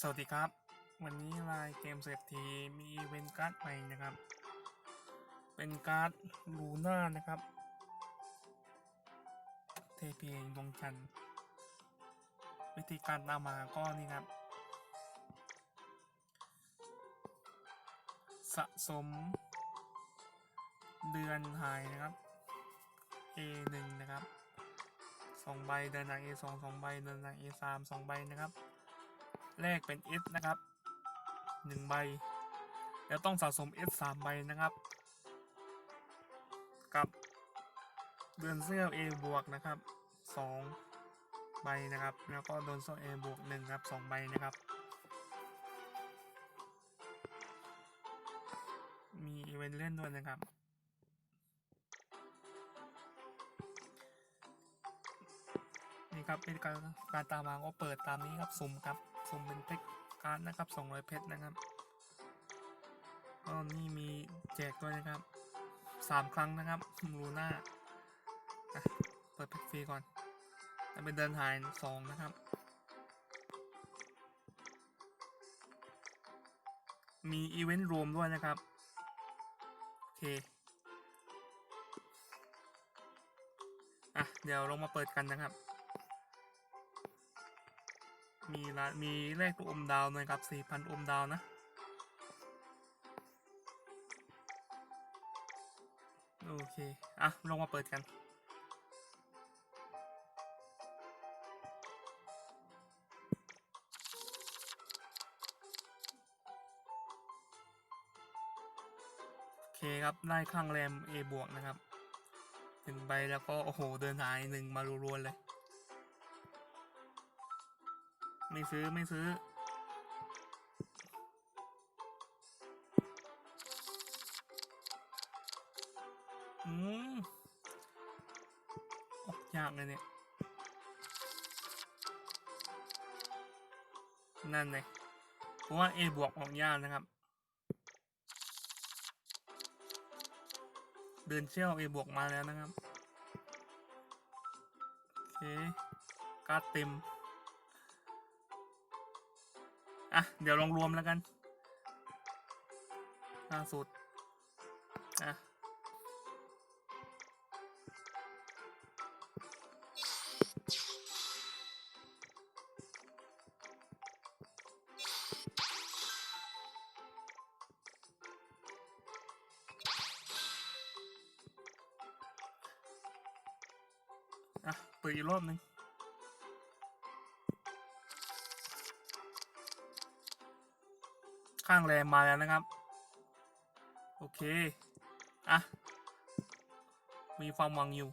สวัสดีครับ วันนี้รายเกมเศรษฐีมีอีเวนต์การ์ดใหม่นะครับ เป็นการ์ดลูน่านะครับ เทพีดวงจันทร์วิธีการตามมาก็นี่ครับ สะสม เดือนหายนะครับ A1 นะครับสองใบเดินหนัง A2 สองใบเดินหนัง A3 สองใบนะครับ แรกเป็น S นะครับหนึ่งใบ แล้วต้องสะสม S สามใบนะครับ กับเดือนเสื้อ A บวกนะครับสองใบนะครับ แล้วก็โดนเสื้อ A บวกหนึ่งครับสองใบนะครับ มีอีเวนต์เล่นด้วยนะครับนี่ครับเป็นการการตามมาก็เปิดตามนี้ครับสุ่มครับ สุ่มเป็นเพชรการ์ดนะครับ200เพชรนะครับก็นี่มีแจกด้วยนะครับสามครั้งนะครับลูน่าเปิดเพชรฟรีก่อนแล้วเป็นเดินหายสองนะครับ มีอีเวนต์รวมด้วยนะครับ โอเคอะเดี๋ยวลงมาเปิดกันนะครับ มีละมีเลขตัวอมดาวน่อยครับสี่พันอมดาวนะโอเค อะ ลงมาเปิดกัน โอเคครับ ได้ข้างแรม A บวกนะครับหนึ่งใบแล้วก็ โอ้โห เดินหายหนึ่งมารัวๆเลย ไม่ซื้อไม่ซื้อ อืมออกยากเลยเนี่ย นั่นเลยเพราะว่า A บวกออกยากนะครับ เดินเชี่ยว A บวกมาแล้วนะครับ โอเคการ์ดเต็ม อะ เดี๋ยวลองรวมแล้วกันล่าสุด อะ อะเปิดอีกรอบหนึ่ง ข้างแรมมาแล้วนะครับ โอเค อะ มีความหวังอยู่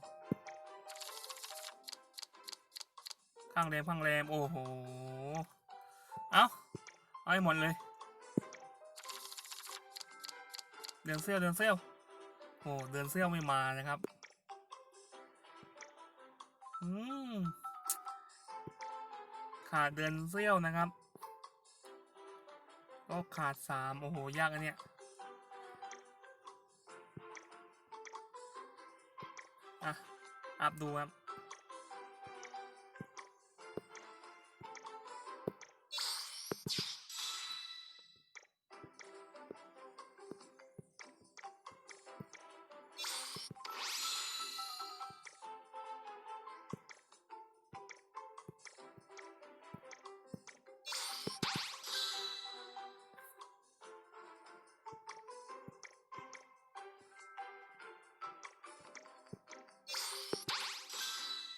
ข้างแรมข้างแรมโอ้โห เอาเอาให้หมดเลยเดือนเซี่ยวเดือนเซี่ยวโอ้เดือนเซี่ยวไม่มานะครับ อืมขาดเดือนเซี่ยวนะครับ ก็ขาดสามโอ้โห ยากอันเนี้ยอะอัพดูครับ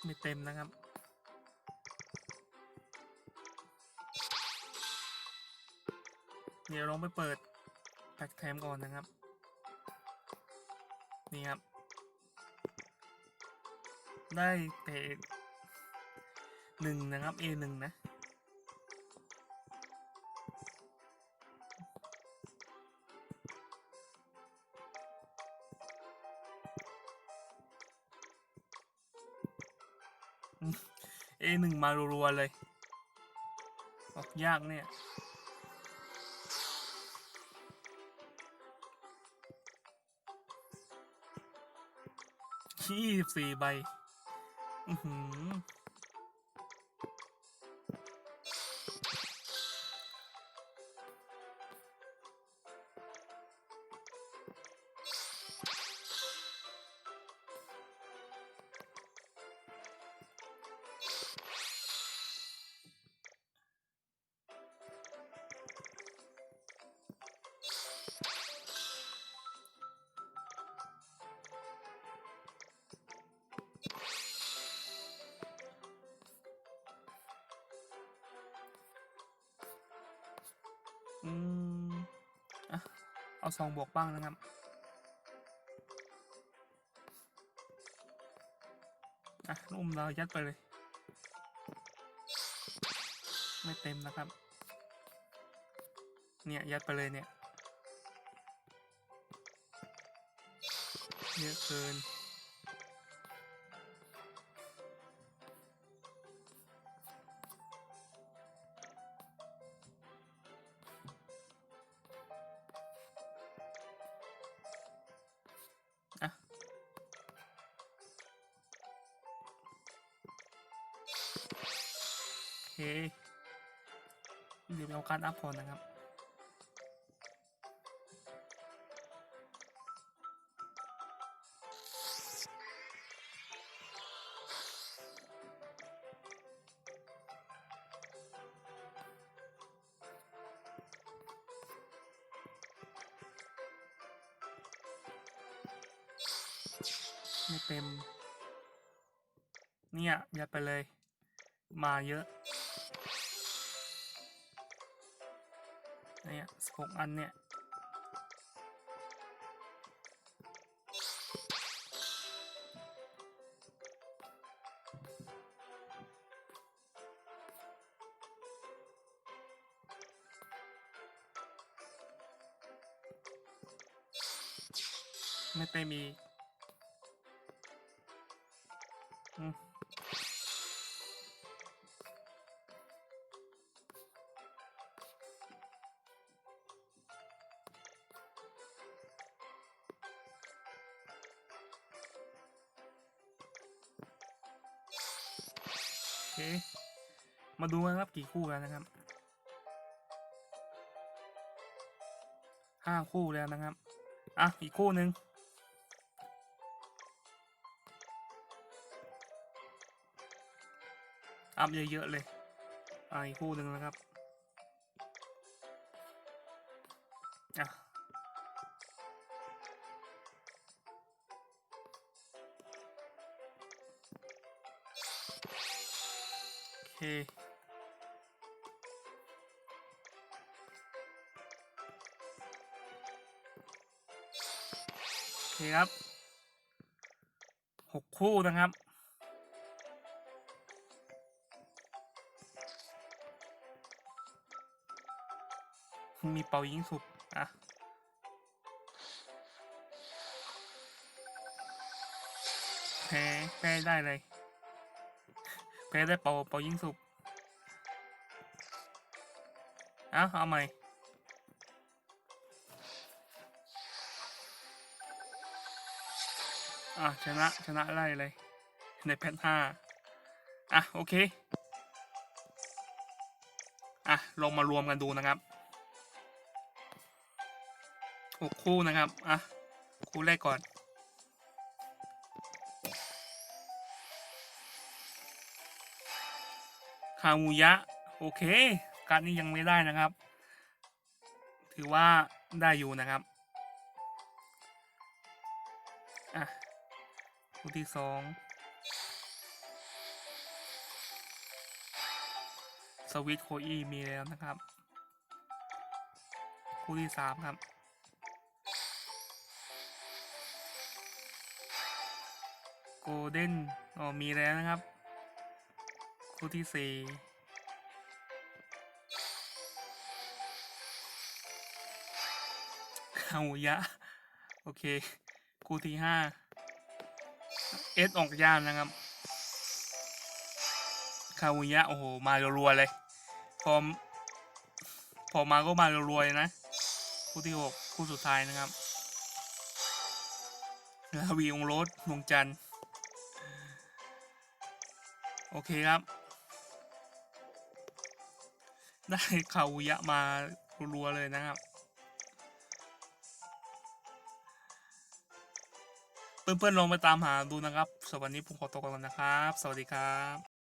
ไม่เต็มนะครับ เดี๋ยวลองไปเปิดแพ็กแถมก่อนนะครับ นี่ครับ ได้เตะหนึ่งนะครับ A หนึ่งนะ หนึ่งมารัวๆเลยออกยากเนี่ยยี่สิบสี่ใบ อือหือ เอาสองบวกบ้างนะครับอะนุ่มเรายัดไปเลย ไม่เต็มนะครับ เนี่ย ยัดไปเลยเนี่ย เยอะเกิน เคเดี๋ยวเอาการอัพก่อนนะครับไม่เต็ม เนี่ยยัดไปเลย มาเยอะเนี่ยสิบหกอันเนี่ยไม่เต็ม เค มาดูกันครับกี่คู่แล้วนะครับห้าคู่แล้วนะครับ อะ อีกคู่หนึ่งอัพเยอะๆเลย อะ อีกคู่หนึ่งนะครับ อะ โอเคโอเคครับหกคู่นะครับ มีเป่ายิงสุบอะแพ้แพ้ได้เลย แพ้ได้เป่าเป่ายิงสุบเอาเอาใหม่อะชนะชนะไล่เลย ในแพทห้าอะ โอเค อะลงมารวมกันดูนะครับหกคู่นะครับ อะ คู่แรกก่อน คามูยะ โอเค การนี้ยังไม่ได้นะครับ ถือว่าได้อยู่นะครับ อะคู่ที่สองสวิตโคอีมีแล้วนะครับ คู่ที่สามครับโกลเด้นอ๋อมีแล้วนะครับ คู่ที่สี่ฮาวยะ โอเค คู่ที่ห้าเอสออกยานนะครับ คาวุยะ โอ้โห มารัวๆเลย พอ พอมาก็มารัวๆเลยนะ คู่ที่หกคู่สุดท้ายนะครับลาวีองโรสดวงจันทร์ โอเคครับ ได้คาวุยะมารัวๆเลยนะครับเพื่อนๆลองไปตามหาดูนะครับสำหรับวันนี้ผมขอตัวก่อนนะครับ สวัสดีครับ